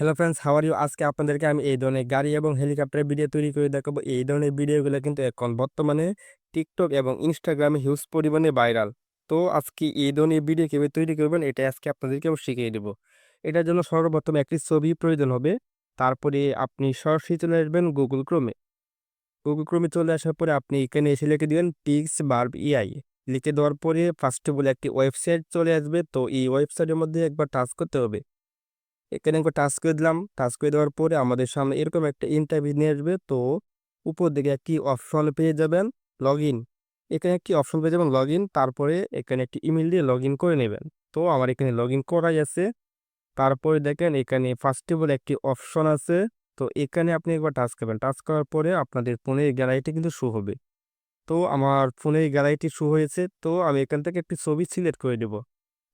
Hello friends how are you আজকে আপনাদেরকে আমি এই ধরনের গাড়ি এবং হেলিকপ্টারের ভিডিও তৈরি করে দেখাবো। এই ধরনের ভিডিওগুলো কিন্তু এখন বর্তমানে টিকটক এবং ইনস্টাগ্রামে হিউজ পরিমাণে ভাইরাল তো আজকে এই ধরনের ভিডিও কীভাবে তৈরি করবেন, এটা আজকে আপনাদেরকে আমি শিখিয়ে দেবো। এটার জন্য সর্বপ্রথম একটি ছবি প্রয়োজন হবে। তারপরে আপনি সরাসরি চলে আসবেন গুগল ক্রোমে গুগল ক্রোমে চলে আসার পরে আপনি এখানে এসে লিখে দেবেন পিক্স বার্ব ইআই লিখে দেওয়ার পরে ফার্স্টে বলে একটি ওয়েবসাইট চলে আসবে। তো এই ওয়েবসাইটের মধ্যে একবার টাচ করতে হবে। এখানে একবার টাচ করে দিলাম। টাচ করে দেওয়ার পরে আমাদের সামনে এরকম একটা ইন্টারভিউ নিয়ে আসবে। তো উপর দিকে একটি অপশন পেয়ে যাবেন লগ ইন এখানে একটি অপশন পেয়ে যাবেন লগ ইন তারপরে এখানে একটি ইমেল দিয়ে লগ ইন করে নেবেন। তো আমার এখানে লগ ইন করাই আছে। তারপরে দেখেন এখানে ফার্স্টে বলে একটি অপশন আছে। তো এখানে আপনি একবার টাচ করবেন। টাচ করার পরে আপনাদের ফোনের গ্যালারিটি কিন্তু শো হবে। তো আমার ফোনের গ্যালারিটি শো হয়েছে। তো আমি এখান থেকে একটি ছবি সিলেক্ট করে দেব।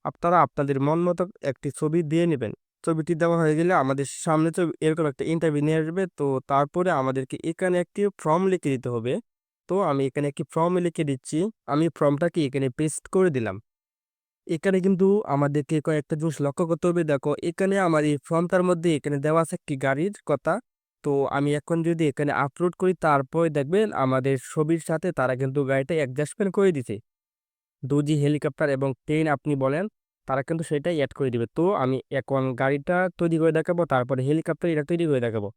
আপনারা আপনাদের মন মতো একটি ছবি দিয়ে নেবেন। ছবিটি দেওয়া হয়ে গেলে আমাদের সামনে তো এরকম একটা ইন্টারভিউ নিয়ে আসবে। তো তারপরে আমাদেরকে এখানে একটি ফর্ম লিখে দিতে হবে। তো আমি এখানে একটি ফর্ম লিখে দিচ্ছি। আমি ফর্মটাকে এখানে পেস্ট করে দিলাম। এখানে কিন্তু আমাদেরকে কয়েকটা জিনিস লক্ষ্য করতে হবে। দেখো, এখানে আমার এই ফর্মটার মধ্যে এখানে দেওয়া আছে একটি গাড়ির কথা। তো আমি এখন যদি এখানে আপলোড করি, তারপরে দেখবেন আমাদের ছবির সাথে তারা কিন্তু গাড়িটা অ্যাডজাস্টমেন্ট করে দিছে দুজি হেলিকপ্টার এবং ট্রেন আপনি বলেন। তারা কিন্তু সেটাই অ্যাড করে দিবে। তো আমি এখন গাড়িটা তৈরি করে দেখাবো, তারপরে হেলিকপ্টার এটা তৈরি করে দেখাবো।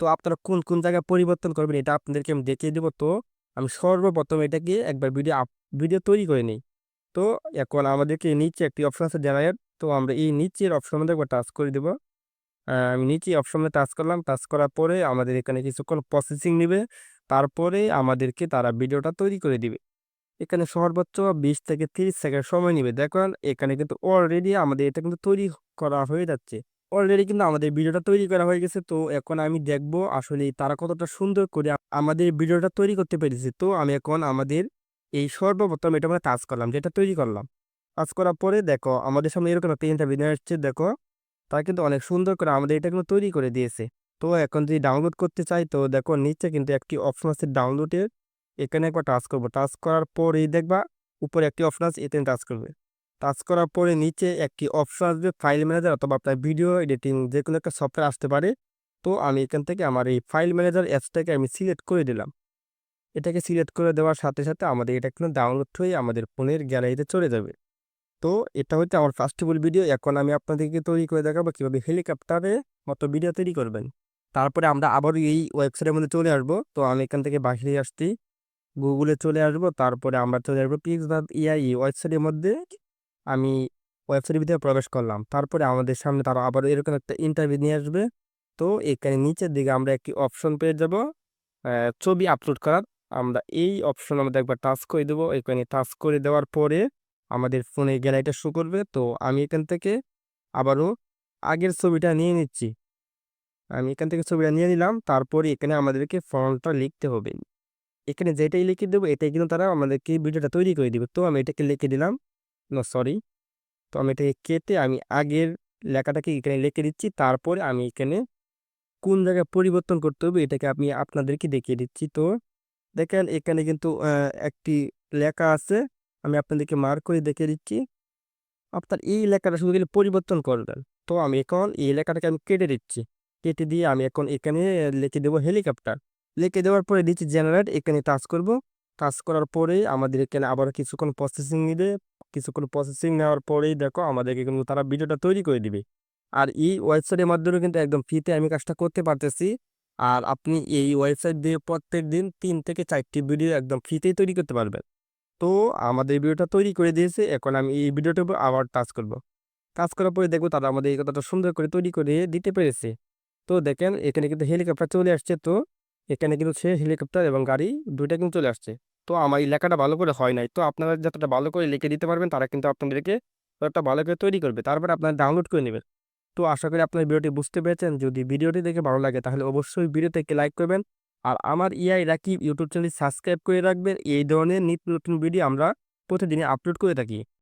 তো আপনারা কোন কোন জায়গায় পরিবর্তন করবেন এটা আপনাদেরকে আমি দেখিয়ে দেবো। তো আমি সর্বপ্রথম এটাকে একবার ভিডিও আপ ভিডিও তৈরি করে নিই। তো এখন আমাদেরকে নিচে একটি অপশন আছে জেনারেট তো আমরা এই নিচের অপশন মধ্যে একবার টাচ করে দেবো। আমি নিচে অপশনে টাচ করলাম। টাচ করার পরে আমাদের এখানে কিছুক্ষণ প্রসেসিং নেবে। তারপরে আমাদেরকে তারা ভিডিওটা তৈরি করে দিবে। এখানে সর্বোচ্চ বিশ থেকে তিরিশ সেকেন্ড সময় নেবে। দেখুন এখানে কিন্তু অলরেডি আমাদের এটা কিন্তু তৈরি করা হয়ে যাচ্ছে। অলরেডি কিন্তু আমাদের ভিডিওটা তৈরি করা হয়ে গেছে। তো এখন আমি দেখব আসলে তারা কতটা সুন্দর করে আমাদের ভিডিওটা তৈরি করতে পেরেছে। তো আমি এখন আমাদের এই সর্বপ্রথম এটা আমরা টাচ করলাম, যেটা তৈরি করলাম। কাজ করার পরে দেখো, আমাদের সামনে এরকম একটা ইন্টারভিউ আসছে। দেখো, তারা কিন্তু অনেক সুন্দর করে আমাদের এটা কিন্তু তৈরি করে দিয়েছে। তো এখন যদি ডাউনলোড করতে চাই, তো দেখো নিচে কিন্তু একটি অপশন আছে ডাউনলোডের এখানে একবার টাচ করব। টাচ করার পরেই দেখবা উপরে একটি অপশন আছে এতে টাচ করবে। টাচ করার পরে নিচে একটি অপশন আসবে ফাইল ম্যানেজার অথবা আপনার ভিডিও এডিটিং যে কোনো একটা সফটওয়্যার আসতে পারে। তো আমি এখান থেকে আমার এই ফাইল ম্যানেজার অ্যাপসটাকে আমি সিলেক্ট করে দিলাম। এটাকে সিলেক্ট করে দেওয়ার সাথে সাথে আমাদের এটা কিন্তু ডাউনলোড হয়ে আমাদের ফোনের গ্যালারিতে চলে যাবে। তো এটা হচ্ছে আমার ফার্স্টেবল ভিডিও এখন আমি আপনাদেরকে তৈরি করে দেখাবো কীভাবে হেলিকপ্টারে মতো ভিডিও তৈরি করবেন। তারপরে আমরা আবারও এই ওয়েবসাইটের মধ্যে চলে আসব। তো আমি এখান থেকে বাহিরে আসছি। গুগলে চলে আসব, তারপরে আমরা চলে আসব পিক্স ভাব ইআই ওয়েবসাইটের মধ্যে। আমি ওয়েবসাইটের ভিতরে প্রবেশ করলাম, তারপরে আমাদের সামনে তারা আবার এরকম একটা ইন্টারভিউ নিয়ে আসবে। তো এখানে নিচের দিকে আমরা একটি অপশন পেয়ে যাব ছবি আপলোড করার। আমরা এই অপশন আমাদের একবার টাচ করে দেবো। এখানে টাচ করে দেওয়ার পরে আমাদের ফোনে গ্যালারিটা শো করবে। তো আমি এখান থেকে আবারও আগের ছবিটা নিয়ে নিচ্ছি। আমি এখান থেকে ছবিটা নিয়ে নিলাম, তারপরে এখানে আমাদেরকে ফর্মটা লিখতে হবে। এখানে যেটাই লিখে দেবো, এটাই কিন্তু তারা আমাদেরকে ভিডিওটা তৈরি করে দিবে। তো আমি এটাকে লিখে দিলাম। না সরি তো আমি এটাকে কেটে আমি আগের লেখাটাকে এখানে লিখে দিচ্ছি। তারপরে আমি এখানে কোন জায়গায় পরিবর্তন করতে হবে, এটাকে আমি আপনাদেরকে দেখিয়ে দিচ্ছি। তো দেখেন, এখানে কিন্তু একটি লেখা আছে। আমি আপনাদেরকে মার্ক করে দেখিয়ে দিচ্ছি। আপনার এই লেখাটা শুধু পরিবর্তন করবেন। তো আমি এখন এই লেখাটাকে আমি কেটে দিচ্ছি। কেটে দিয়ে আমি এখন এখানে লিখে দেবো হেলিকপ্টার। লিখে দেওয়ার পরে দিচ্ছি জেনারেট এখানে টাচ করব। টাচ করার পরে আমাদের এখানে আবার কিছুক্ষণ প্রসেসিং নিবে। কিছুক্ষণ প্রসেসিং নেওয়ার পরেই দেখো আমাদেরকে কিন্তু তারা ভিডিওটা তৈরি করে দিবে। আর এই ওয়েবসাইটের মাধ্যমে কিন্তু একদম ফ্রিতে আমি কাজটা করতে পারতেছি। আর আপনি এই ওয়েবসাইট দিয়ে প্রত্যেক দিন তিন থেকে চারটি ভিডিও একদম ফ্রিতেই তৈরি করতে পারবেন। তো আমাদের ভিডিওটা তৈরি করে দিয়েছে, এখন আমি এই ভিডিওটার উপর আবার টাচ করব। কাজ করার পরে দেখব তারা আমাদের এই কথাটা সুন্দর করে তৈরি করে দিতে পেরেছে। তো দেখেন এখানে কিন্তু হেলিকপ্টার চলে আসছে। তো এখানে কিন্তু সে হেলিকপ্টার এবং গাড়ি দুইটা কিন্তু চলে আসছে। তো আমার এই লেখাটা ভালো করে হয় নাই। তো আপনারা যতটা ভালো করে লিখে দিতে পারবেন, তারা কিন্তু আপনাদেরকে ততটা ভালো করে তৈরি করবে। তারপরে আপনারা ডাউনলোড করে নেবেন। তো আশা করি আপনার ভিডিওটি বুঝতে পেরেছেন। যদি ভিডিওটি দেখে ভালো লাগে, তাহলে অবশ্যই ভিডিওতে একটি লাইক করবেন। আর আমার ইআই রাকিব ইউটিউব চ্যানেল সাবস্ক্রাইব করে রাখবেন। এই ধরনের নিত্য নতুন ভিডিও আমরা প্রতিদিনই আপলোড করে থাকি।